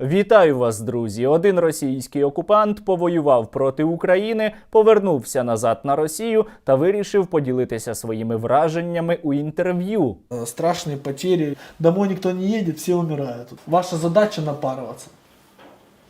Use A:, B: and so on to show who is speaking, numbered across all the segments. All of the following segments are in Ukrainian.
A: Вітаю вас, друзі! Один російський окупант повоював проти України, повернувся назад на Росію та вирішив поділитися своїми враженнями у інтерв'ю.
B: Э, Страшные потери. Домой никто не едет, все умирают. Ваша задача напарываться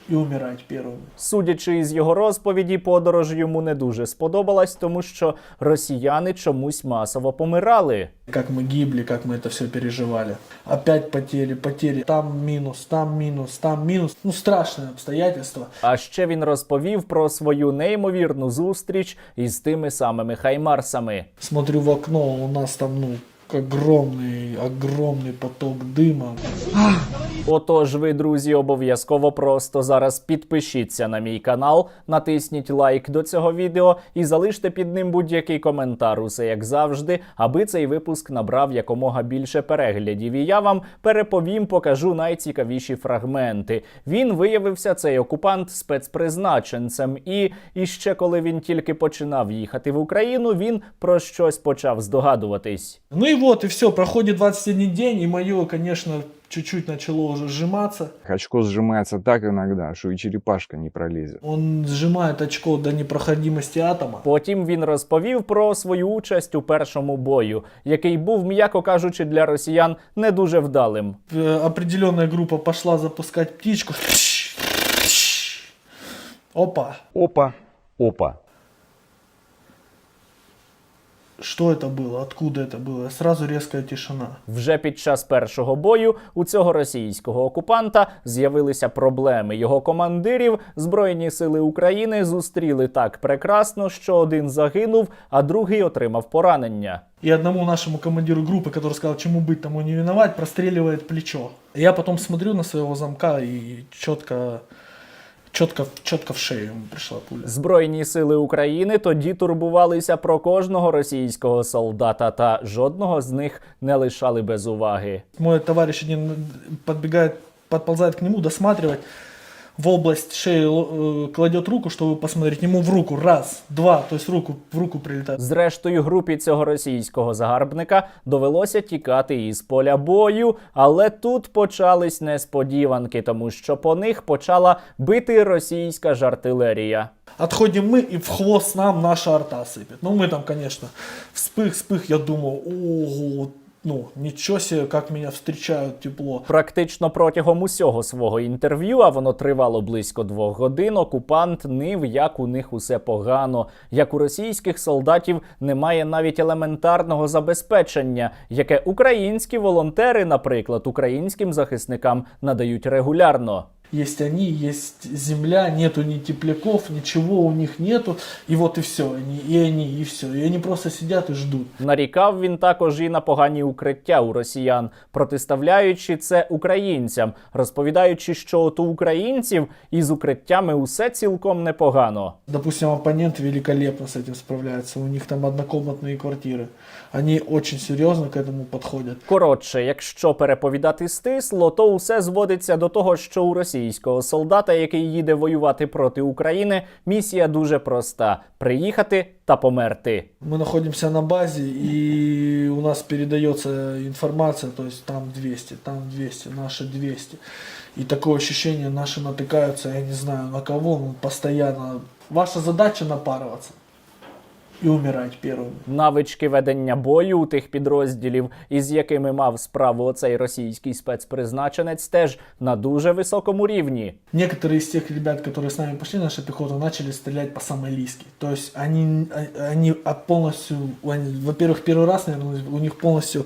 B: и умирать первыми.
A: Судячи із його розповіді, подорож йому не дуже сподобалась, тому що росіяни чомусь масово помирали.
B: Как мы гибли, как мы это все переживали. Опять потери, потери. Там минус, там минус, там минус. Ну, страшные обстоятельства.
A: А ще він розповів про свою неймовірну зустріч із тими самими хаймарсами.
B: Смотрю в окно, у нас там, ну, огромный, огромный поток дыма.
A: Отож, ви, друзі, обов'язково просто зараз підпишіться на мій канал, натисніть лайк до цього відео і залиште під ним будь-який коментар, усе як завжди, аби цей випуск набрав якомога більше переглядів. І я вам переповім, покажу найцікавіші фрагменти. Він виявився цей окупант спецпризначенцем. І, і ще коли він тільки починав їхати в Україну, він про щось почав здогадуватись.
B: Ну и вот, и все, проходит 21 день, и мое, конечно, чуть-чуть начало уже сжиматься.
C: Очко сжимается так иногда, что и черепашка не пролезет.
B: Он сжимает очко до непроходимости атома.
A: Потім він розповів про свою участь у першому бою, який був, м'яко кажучи, для росіян не дуже вдалим.
B: Э, определенная группа пошла запускать птичку. Опа,
C: Опа, опа.
B: что это было, откуда это было? Сразу резкая тишина.
A: Вже під час першого бою у цього російського окупанта з'явилися проблеми. Його командирів Збройні сили України зустріли так прекрасно, що один загинув, а другий отримав поранення.
B: И одному нашему командиру группы, который сказал, чему быть, тому не виноват, простреливает плечо. Я потом смотрю на своего замка и четко, четко, четко в шею йому прийшла пуля.
A: Збройні сили України тоді турбувалися про кожного російського солдата, та жодного з них не лишали без уваги.
B: Мой товариші один підползають к нему, досматривать В область шеи э, кладет руку, чтобы посмотреть ему в руку. Раз, два, то есть в руку, в руку прилетает.
A: Зрештою, групі цього російського загарбника довелося тікати із поля бою, але тут почались несподіванки, тому що по них почала бити російська ж артилерія.
B: Отходим мы, и в хвост нам наша арта сыпет. Ну, мы там, конечно, вспых-вспых, я думал, ого, ну, нічого, себе, як мене зустрічають тепло.
A: Практично протягом усього свого інтерв'ю, а воно тривало близько двох годин. Окупант нив, як у них усе погано, як у російських солдатів немає навіть елементарного забезпечення, яке українські волонтери, наприклад, українським захисникам надають регулярно.
B: Есть они, есть земля, нету ни тепляков, ничего у них нету. И вот и все, они, и они, и все. И они просто сидят и ждут.
A: Нарікав він також і на погані укриття у росіян, протиставляючи це українцям, розповідаючи, що от у українців із укриттями усе цілком непогано.
B: Допустим, оппонент великолепно с этим справляется. У них там однокомнатные квартиры. Они очень серьезно к этому подходят.
A: Коротше, якщо переповідати стисло, то усе зводиться до того, що у російського солдата, який їде воювати проти України, місія дуже проста: приїхати та померти.
B: Мы находимся на базе, и у нас передается информация, то есть там 200, там 200, наши 200. И такое ощущение, наши натыкаются, я не знаю на кого, ну, постоянно. Ваша задача напарываться и умирать первыми.
A: Навички ведення бою у тих підрозділів, із якими мав справу оцей російський спецпризначенець, теж на дуже високому рівні.
B: Некоторые из тех ребят, которые с нами пошли, наша пехота, начали стрелять по самой лиске. То есть они, а- они а полностью, они, во-первых, первый раз, наверное, у них полностью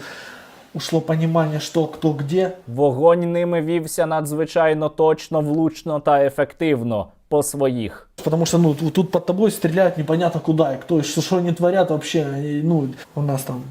B: ушло понимание, что, кто, где.
A: Вогонь ними вівся надзвичайно точно, влучно та ефективно по своїх.
B: Потому что, ну, тут- под тобой стреляют непонятно куда и кто, и что, что они творят вообще. Они, ну, у нас там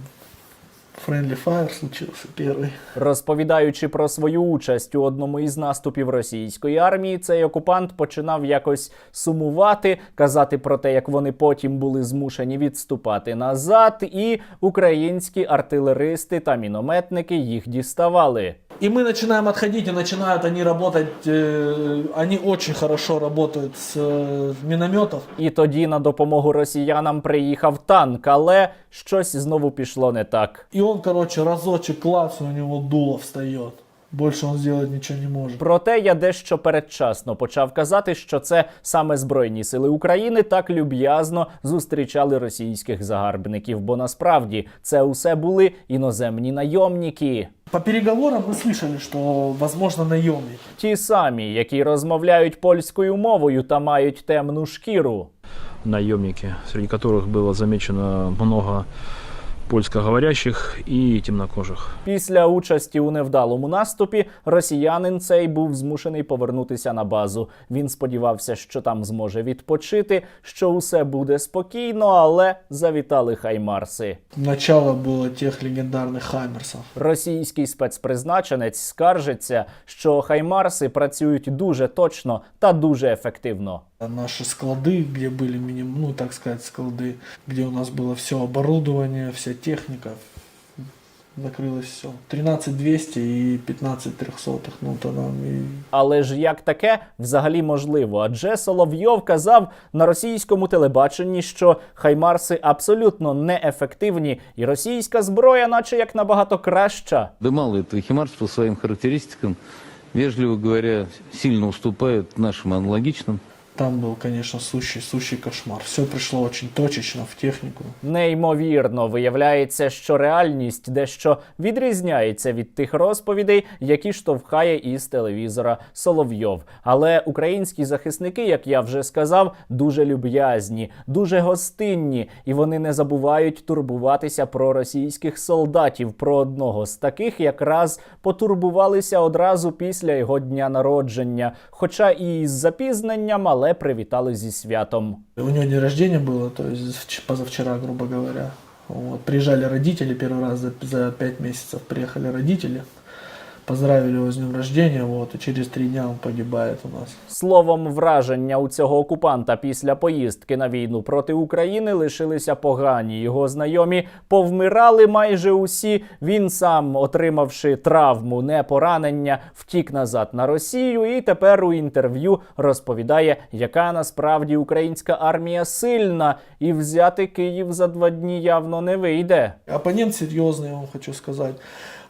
B: friendly fire случился первый.
A: Розповідаючи про свою участь у одному із наступів російської армії, цей окупант починав якось сумувати, казати про те, як вони потім були змушені відступати назад, і українські артилеристи та мінометники їх діставали.
B: И мы начинаем отходить, и начинают они работать, э, они очень хорошо работают с э, минометов.
A: І тоді на допомогу росіянам приїхав танк, але щось знову пішло не так.
B: И он, короче, разочек класс, у него дуло встает. Больше он сделать ничего не может.
A: Проте я дещо передчасно почав казати, що це саме Збройні сили України так люб'язно зустрічали російських загарбників, бо насправді це усе були іноземні найомники.
B: По переговорам мы слышали, что возможно наемник.
A: Ті самі, які розмовляють польською мовою та мають темну шкіру.
D: наемники, среди которых было замечено много польскоговорящих и темнокожих.
A: Після участі у невдалому наступі росіянин цей був змушений повернутися на базу. Він сподівався, що там зможе відпочити, що усе буде спокійно, але завітали хаймарси.
B: Начало было тех легендарных Хаймерсов.
A: Російський спецпризначенець скаржиться, що хаймарси працюють дуже точно та дуже ефективно
B: А Наши склады, где были миним, ну так сказать, склады, где у нас было все оборудование, вся техника, закрылось все. 13 200 и 15 трехсотых, ну то нам и
A: Але ж як таке взагалі можливо? Адже Соловйов казав на російському телебаченні, що хаймарси абсолютно неефективні, і російська зброя, наче як набагато краща.
E: Да мало этого, Химарс по своим характеристикам, вежливо говоря, сильно уступает нашим аналогичным.
B: там был, конечно, сущий, сущий кошмар. Все пришло очень точечно в технику.
A: Неймовірно виявляється, що реальність дещо відрізняється від тих розповідей, які штовхає із телевізора Соловйов. Але українські захисники, як я вже сказав, дуже люб'язні, дуже гостинні, і вони не забувають турбуватися про російських солдатів. Про одного з таких якраз потурбувалися одразу після його дня народження, хоча і з запізненням, але привітали зі святом.
B: У него день рождения было, то есть позавчора, грубо говоря. Вот. Приезжали родители первый раз за, за пять месяцев. Приехали родители, поздравили его с днем рождения, вот, и через три дня он погибает у нас.
A: Словом, враження у цього окупанта після поїздки на війну проти України лишилися погані. Його знайомі повмирали майже усі. Він сам, отримавши травму, не поранення, втік назад на Росію і тепер у інтерв'ю розповідає, яка насправді українська армія сильна, і взяти Київ за два дні явно не вийде.
B: Оппонент серьезный, я вам хочу сказать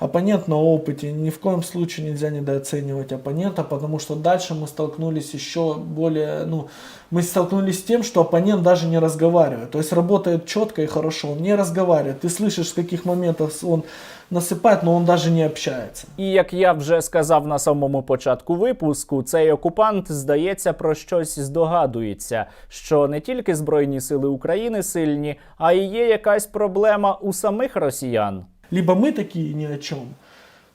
B: Оппонент на опыте. Ни в коем случае нельзя недооценивать оппонента, потому что дальше мы столкнулись еще более, ну, мы столкнулись с тем, что оппонент даже не разговаривает. То есть работает четко и хорошо, он не разговаривает. Ты слышишь, в каких моментах он насыпает, но он даже не общается.
A: І як я вже сказав на самому початку випуску, цей окупант здається про щось здогадується, що не тільки Збройні сили України сильні, а і є якась проблема у самих росіян.
B: Либо мы такие ни о чем,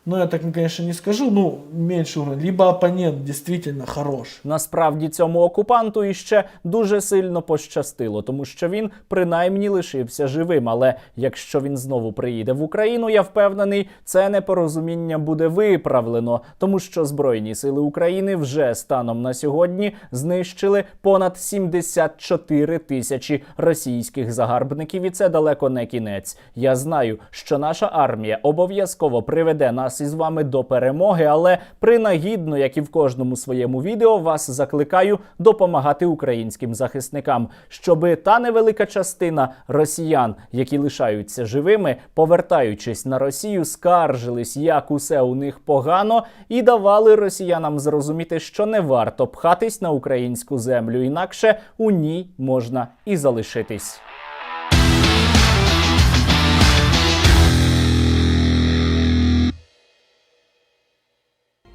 B: но я так, конечно, не скажу, ну, меньше уровень, либо оппонент действительно хорош.
A: Насправді цьому окупанту іще дуже сильно пощастило, тому що він принаймні лишився живим. Але якщо він знову приїде в Україну, я впевнений, це непорозуміння буде виправлено, тому що Збройні сили України вже станом на сьогодні знищили понад 74 тисячі російських загарбників, і це далеко не кінець. Я знаю, що наша армія обов'язково приведе нас із вами до перемоги, але принагідно, як і в кожному своєму відео, вас закликаю допомагати українським захисникам, щоби та невелика частина росіян, які лишаються живими, повертаючись на Росію, скаржились, як усе у них погано, і давали росіянам зрозуміти, що не варто пхатись на українську землю, інакше у ній можна і залишитись.